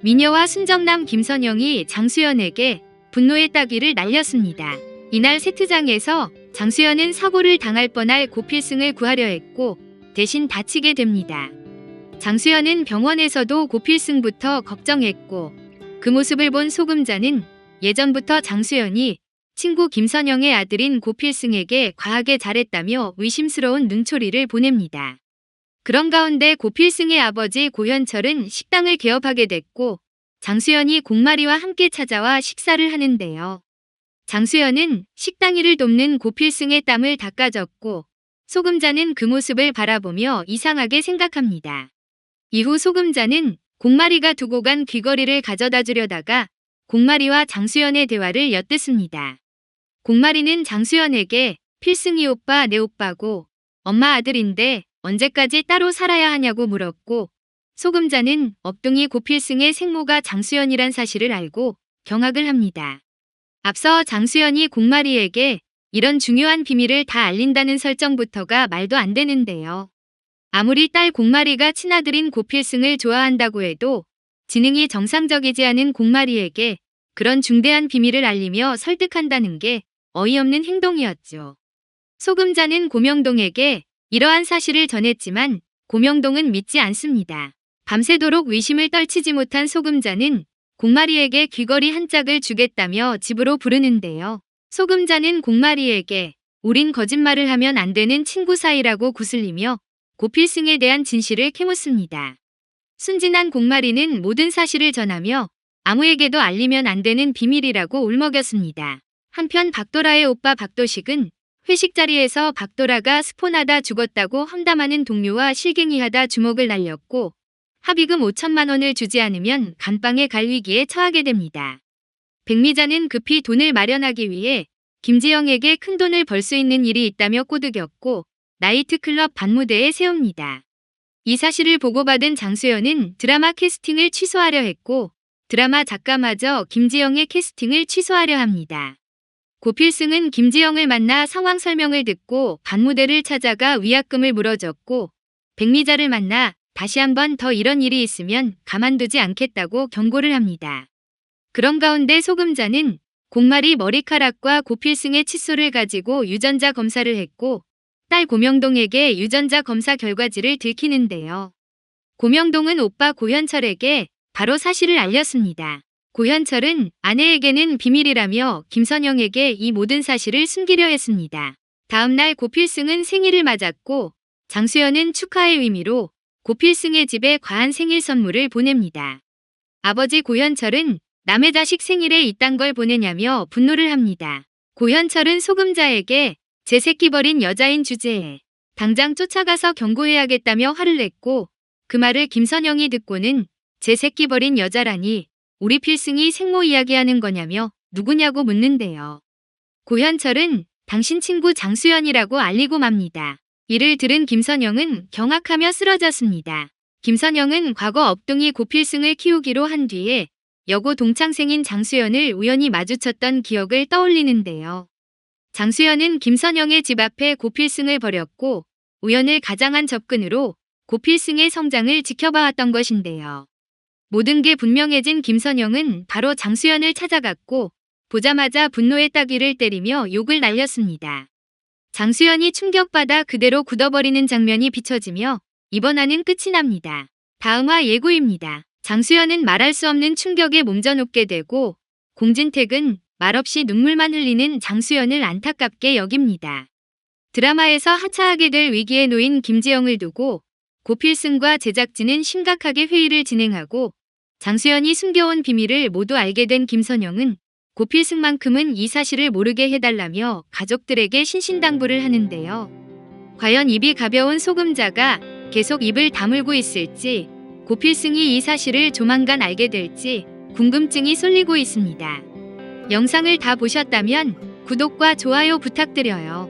미녀와 순정남 김선영이 장수연에게 분노의 따귀를 날렸습니다. 이날 세트장에서 장수연은 사고를 당할 뻔할 고필승을 구하려 했고 대신 다치게 됩니다. 장수연은 병원에서도 고필승부터 걱정했고 그 모습을 본 소금자는 예전부터 장수연이 친구 김선영의 아들인 고필승에게 과하게 잘했다며 의심스러운 눈초리를 보냅니다. 그런 가운데 고필승의 아버지 고현철은 식당을 개업하게 됐고 장수연이 공마리와 함께 찾아와 식사를 하는데요. 장수연은 식당 일을 돕는 고필승의 땀을 닦아줬고 소금자는 그 모습을 바라보며 이상하게 생각합니다. 이후 소금자는 공마리가 두고 간 귀걸이를 가져다 주려다가 공마리와 장수연의 대화를 엿듣습니다. 공마리는 장수연에게 필승이 오빠 내 오빠고 엄마 아들인데 언제까지 따로 살아야 하냐고 물었고 소금자는 업둥이 고필승의 생모가 장수연이란 사실을 알고 경악을 합니다. 앞서 장수연이 공마리에게 이런 중요한 비밀을 다 알린다는 설정부터가 말도 안 되는데요. 아무리 딸 공마리가 친아들인 고필승을 좋아한다고 해도 지능이 정상적이지 않은 공마리에게 그런 중대한 비밀을 알리며 설득한다는 게 어이없는 행동이었죠. 소금자는 고명동에게 이러한 사실을 전했지만 고명동은 믿지 않습니다. 밤새도록 의심을 떨치지 못한 소금자는 공마리에게 귀걸이 한 짝을 주겠다며 집으로 부르는데요. 소금자는 공마리에게 우린 거짓말을 하면 안 되는 친구 사이라고 구슬리며 고필승에 대한 진실을 캐묻습니다. 순진한 공마리는 모든 사실을 전하며 아무에게도 알리면 안 되는 비밀이라고 울먹였습니다. 한편 박도라의 오빠 박도식은 회식 자리에서 박도라가 스폰하다 죽었다고 험담하는 동료와 실갱이하다 주먹을 날렸고 합의금 5천만 원을 주지 않으면 간방에 갈 위기에 처하게 됩니다. 백미자는 급히 돈을 마련하기 위해 김지영에게 큰 돈을 벌 수 있는 일이 있다며 꼬드겼고 나이트클럽 반무대에 세웁니다. 이 사실을 보고받은 장수연은 드라마 캐스팅을 취소하려 했고 드라마 작가마저 김지영의 캐스팅을 취소하려 합니다. 고필승은 김지영을 만나 상황 설명을 듣고 반무대를 찾아가 위약금을 물어줬고 백미자를 만나 다시 한번 더 이런 일이 있으면 가만두지 않겠다고 경고를 합니다. 그런 가운데 소금자는 공말이 머리카락과 고필승의 칫솔을 가지고 유전자 검사를 했고 딸 고명동에게 유전자 검사 결과지를 들키는데요. 고명동은 오빠 고현철에게 바로 사실을 알렸습니다. 고현철은 아내에게는 비밀이라며 김선영에게 이 모든 사실을 숨기려 했습니다. 다음날 고필승은 생일을 맞았고 장수연은 축하의 의미로 고필승의 집에 과한 생일 선물을 보냅니다. 아버지 고현철은 남의 자식 생일에 이딴 걸 보내냐며 분노를 합니다. 고현철은 소금자에게 제 새끼 버린 여자인 주제에 당장 쫓아가서 경고해야겠다며 화를 냈고 그 말을 김선영이 듣고는 제 새끼 버린 여자라니 우리 필승이 생모 이야기하는 거냐며 누구냐고 묻는데요. 고현철은 당신 친구 장수연이라고 알리고 맙니다. 이를 들은 김선영은 경악하며 쓰러졌습니다. 김선영은 과거 업둥이 고필승을 키우기로 한 뒤에 여고 동창생인 장수연을 우연히 마주쳤던 기억을 떠올리는데요. 장수연은 김선영의 집 앞에 고필승을 버렸고 우연을 가장한 접근으로 고필승의 성장을 지켜봐왔던 것인데요. 모든 게 분명해진 김선영은 바로 장수연을 찾아갔고 보자마자 분노의 따귀를 때리며 욕을 날렸습니다. 장수연이 충격받아 그대로 굳어버리는 장면이 비춰지며 이번 화는 끝이 납니다. 다음화 예고입니다. 장수연은 말할 수 없는 충격에 몸져놓게 되고 공진택은 말없이 눈물만 흘리는 장수연을 안타깝게 여깁니다. 드라마에서 하차하게 될 위기에 놓인 김지영을 두고 고필승과 제작진은 심각하게 회의를 진행하고 장수연이 숨겨온 비밀을 모두 알게 된 김선영은 고필승만큼은 이 사실을 모르게 해달라며 가족들에게 신신당부를 하는데요. 과연 입이 가벼운 소금자가 계속 입을 다물고 있을지 고필승이 이 사실을 조만간 알게 될지 궁금증이 쏠리고 있습니다. 영상을 다 보셨다면 구독과 좋아요 부탁드려요.